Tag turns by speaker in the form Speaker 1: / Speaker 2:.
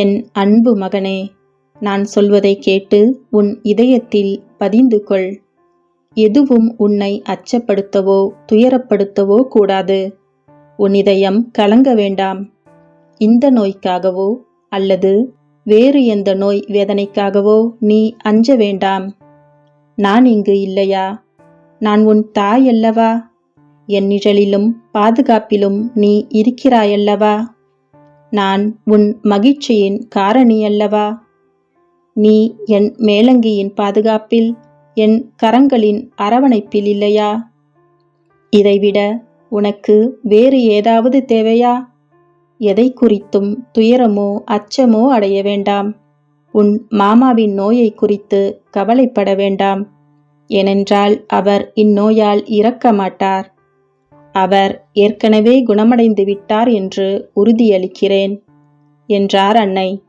Speaker 1: என் அன்பு மகனே நான் சொல்வதை கேட்டு உன் இதயத்தில் பதிந்து கொள். எதுவும் உன்னை அச்சப்படுத்தவோ துயரப்படுத்தவோ கூடாது. உன் இதயம் கலங்க வேண்டாம். இந்த நோய்க்காகவோ அல்லது வேறு எந்த நோய் வேதனைக்காகவோ நீ அஞ்ச வேண்டாம். நான் இங்கு இல்லையா? நான் உன் தாய் அல்லவா என் நிழலிலும் பாதுகாப்பிலும் நீ இருக்கிறாயல்லவா? நான் உன் மகிழ்ச்சியின் காரணி அல்லவா? நீ என் மேலங்கியின் பாதுகாப்பில் என் கரங்களின் அரவணைப்பில் இல்லையா? இதைவிட உனக்கு வேறு ஏதாவது தேவையா? எதை குறித்தும் துயரமோ அச்சமோ அடைய வேண்டாம். உன் மாமாவின் நோயை குறித்து கவலைப்பட வேண்டாம். ஏனென்றால் அவர் இந்நோயால் இறக்க மாட்டார் அவர் ஏற்கனவே குணமடைந்து விட்டார் என்று உறுதியளிக்கிறேன் என்றார் அன்னை.